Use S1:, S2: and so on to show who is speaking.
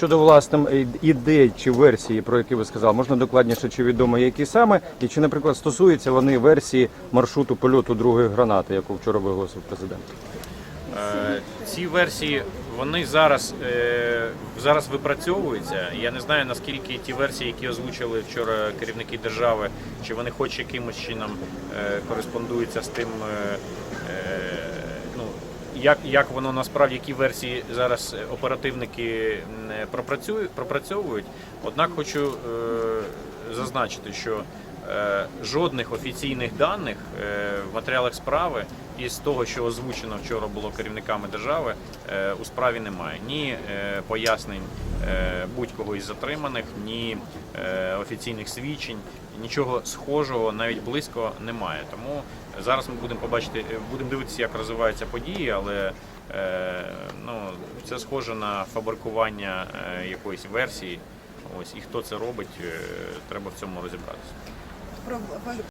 S1: щодо власне ідей чи версії, про які ви сказали, можна докладніше, чи відомо, які саме, і чи, наприклад, стосуються вони версії маршруту польоту другої гранати, яку вчора виголосив президент?
S2: Е, Ці версії вони зараз, е, зараз випрацьовуються. Я не знаю наскільки ті версії, які озвучили вчора керівники держави, чи вони хоч якимось чином е, кореспондуються з тим, як, як воно насправді які версії зараз оперативники м, е, пропрацюють, пропрацьовують. Однак хочу е, зазначити, що е, жодних офіційних даних е, в матеріалах справи із того, що озвучено вчора було керівниками держави, е, у справі немає ні е, пояснень е, будь-кого із затриманих, ні офіційних свідчень, нічого схожого навіть близько немає. Тому зараз ми будемо побачити, будемо дивитися, як розвиваються події, але ну це схоже на фабрикування якоїсь версії. Ось і хто це робить, треба в цьому розібратися.